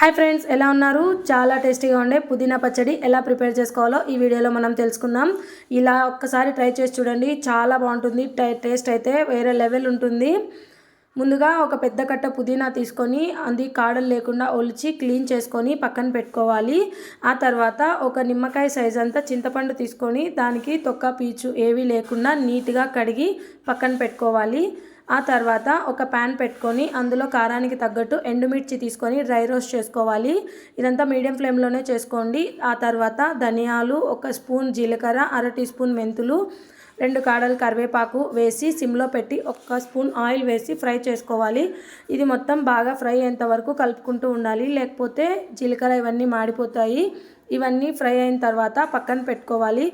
Hi friends ఎలా ఉన్నారు? చాలా టేస్టీగా ఉండే పుదీనా పచ్చడి ఎలా ప్రిపేర్ చేసుకోవాలో ఈ వీడియోలో మనం తెలుసుకుందాం. ఇలా ఒక్కసారి ట్రై చేసి చూడండి చాలా బాగుంటుంది టేస్ట్ అయితే వేరే లెవెల్ ఉంటుంది. ముందుగా ఒక పెద్ద కట్ట పుదీనా తీసుకొని అది కాడలు లేకుండా ఒలిచి క్లీన్ చేసుకొని పక్కన పెట్టుకోవాలి. ఆ తర్వాత ఒక నిమ్మకాయ సైజ్ అంతా చింతపండు తీసుకొని దానికి తొక్క పీచు ఏవీ లేకుండా నీట్గా కడిగి పక్కన పెట్టుకోవాలి. ఆ తర్వాత ఒక ప్యాన్ పెట్టుకొని అందులో కారానికి తగ్గట్టు ఎండుమిర్చి తీసుకొని డ్రై రోస్ట్ చేసుకోవాలి. ఇదంతా మీడియం ఫ్లేమ్లోనే చేసుకోండి. ఆ తర్వాత ధనియాలు ఒక స్పూన్ జీలకర్ర అర టీ స్పూన్ మెంతులు రెండు కాడలు కరివేపాకు వేసి సిమ్లో పెట్టి ఒక్క స్పూన్ ఆయిల్ వేసి ఫ్రై చేసుకోవాలి. ఇది మొత్తం బాగా ఫ్రై అయ్యేంత వరకు కలుపుకుంటూ ఉండాలి. లేకపోతే జీలకర్ర ఇవన్నీ మాడిపోతాయి. ఇవన్నీ ఫ్రై అయిన తర్వాత పక్కన పెట్టుకోవాలి.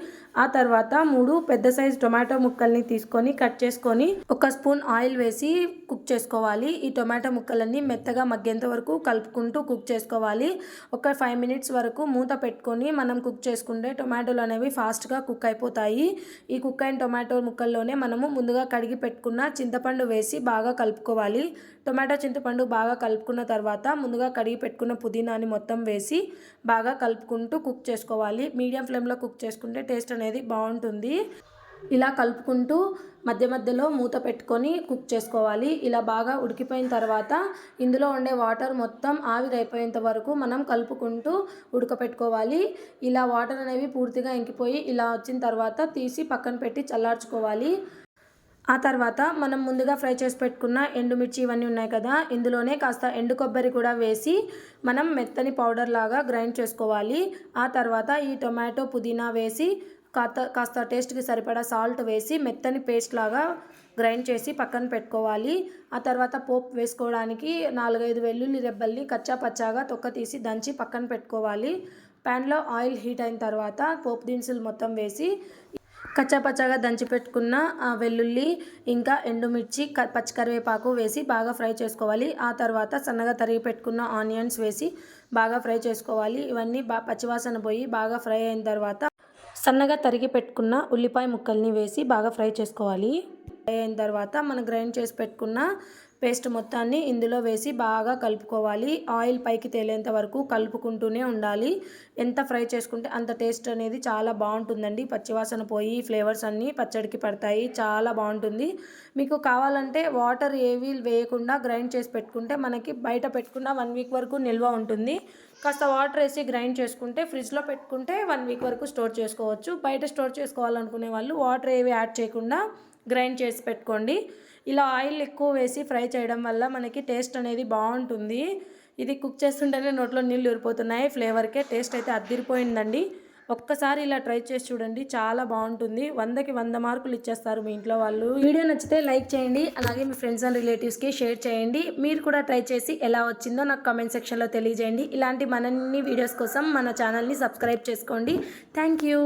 ఆ తర్వాత మూడు పెద్ద సైజ్ టొమాటో ముక్కల్ని తీసుకొని కట్ చేసుకొని ఒక స్పూన్ ఆయిల్ వేసి కుక్ చేసుకోవాలి. ఈ టొమాటో ముక్కలన్నీ మెత్తగా మగ్గేంత వరకు కలుపుకుంటూ కుక్ చేసుకోవాలి. ఒక ఫైవ్ మినిట్స్ వరకు మూత పెట్టుకొని మనం కుక్ చేసుకుంటే టొమాటోలు అనేవి ఫాస్ట్గా కుక్ అయిపోతాయి. ఈ కుక్ అయిన టొమాటో ముక్కల్లోనే మనము ముందుగా కడిగి పెట్టుకున్న చింతపండు వేసి బాగా కలుపుకోవాలి. టొమాటో చింతపండు బాగా కలుపుకున్న తర్వాత ముందుగా కడిగి పెట్టుకున్న పుదీనాని మొత్తం వేసి బాగా కలుపుకుంటూ కుక్ చేసుకోవాలి. మీడియం ఫ్లేమ్లో కుక్ చేసుకుంటే టేస్ట్ అనేది బాగుంటుంది. ఇలా కలుపుకుంటూ మధ్య మధ్యలో మూత పెట్టుకొని కుక్ చేసుకోవాలి. ఇలా బాగా ఉడికిపోయిన తర్వాత ఇందులో ఉండే వాటర్ మొత్తం ఆవిరైపోయేంత వరకు మనం కలుపుకుంటూ ఉడకపెట్టుకోవాలి. ఇలా వాటర్ అనేవి పూర్తిగా ఇంకిపోయి ఇలా వచ్చిన తర్వాత తీసి పక్కన పెట్టి చల్లార్చుకోవాలి. ఆ తర్వాత మనం ముందుగా ఫ్రై చేసి పెట్టుకున్న ఎండుమిర్చి ఇవన్నీ ఉన్నాయి కదా. ఇందులోనే కాస్త ఎండు కొబ్బరి కూడా వేసి మనం మెత్తని పౌడర్ లాగా గ్రైండ్ చేసుకోవాలి. ఆ తర్వాత ఈ టొమాటో పుదీనా వేసి కాస్త కాస్త టేస్ట్కి సరిపడా సాల్ట్ వేసి మెత్తని పేస్ట్ లాగా గ్రైండ్ చేసి పక్కన పెట్టుకోవాలి. ఆ తర్వాత పోపు వేసుకోవడానికి నాలుగైదు వెల్లుల్లి రెబ్బల్ని కచ్చా పచ్చాగా తొక్క తీసి దంచి పక్కన పెట్టుకోవాలి. ప్యాన్లో ఆయిల్ హీట్ అయిన తర్వాత పోపు దినుసులు మొత్తం వేసి కచ్చాపచ్చాగా దంచి పెట్టుకున్న ఆ వెల్లుల్లి ఇంకా ఎండుమిర్చి క పచ్చికరివేపాకు వేసి బాగా ఫ్రై చేసుకోవాలి. ఆ తర్వాత సన్నగా తరిగి పెట్టుకున్న ఆనియన్స్ వేసి బాగా ఫ్రై చేసుకోవాలి. ఇవన్నీ బా పచ్చివాసన పోయి బాగా ఫ్రై అయిన తర్వాత సన్నగా తరిగి పెట్టుకున్న ఉల్లిపాయ ముక్కల్ని వేసి బాగా ఫ్రై చేసుకోవాలి. అయిన తర్వాత మనం గ్రైండ్ చేసి పెట్టుకున్న పేస్ట్ మొత్తాన్ని ఇందులో వేసి బాగా కలుపుకోవాలి. ఆయిల్ పైకి తేలేంత వరకు కలుపుకుంటూనే ఉండాలి. ఎంత ఫ్రై చేసుకుంటే అంత టేస్ట్ అనేది చాలా బాగుంటుందండి. పచ్చివాసన పోయి ఫ్లేవర్స్ అన్నీ పచ్చడికి పడతాయి. చాలా బాగుంటుంది. మీకు కావాలంటే వాటర్ ఏవి వేయకుండా గ్రైండ్ చేసి పెట్టుకుంటే మనకి బయట పెట్టుకున్న వన్ వీక్ వరకు నిల్వ ఉంటుంది. కాస్త వాటర్ వేసి గ్రైండ్ చేసుకుంటే ఫ్రిడ్జ్లో పెట్టుకుంటే వన్ వీక్ వరకు స్టోర్ చేసుకోవచ్చు. బయట స్టోర్ చేసుకోవాలనుకునే వాళ్ళు వాటర్ ఏవి యాడ్ చేయకుండా గ్రైండ్ చేసి పెట్టుకోండి. ఇలా ఆయిల్ ఎక్కువ వేసి ఫ్రై చేయడం వల్ల మనకి టేస్ట్ అనేది బాగుంటుంది. ఇది కుక్ చేస్తుంటేనే నోట్లో నీళ్ళు ఊరిపోతున్నాయి. ఫ్లేవర్కే టేస్ట్ అయితే అద్దిరిపోయిందండి. ఒక్కసారి ఇలా ట్రై చేసి చూడండి. చాలా బాగుంటుంది. వందకి వంద మార్కులు ఇచ్చేస్తారు మీ ఇంట్లో వాళ్ళు. వీడియో నచ్చితే లైక్ చేయండి. అలాగే మీ ఫ్రెండ్స్ అండ్ రిలేటివ్స్కి షేర్ చేయండి. మీరు కూడా ట్రై చేసి ఎలా వచ్చిందో నాకు కామెంట్ సెక్షన్లో తెలియజేయండి. ఇలాంటి మనన్ని వీడియోస్ కోసం మన ఛానల్ని సబ్స్క్రైబ్ చేసుకోండి. Thank you.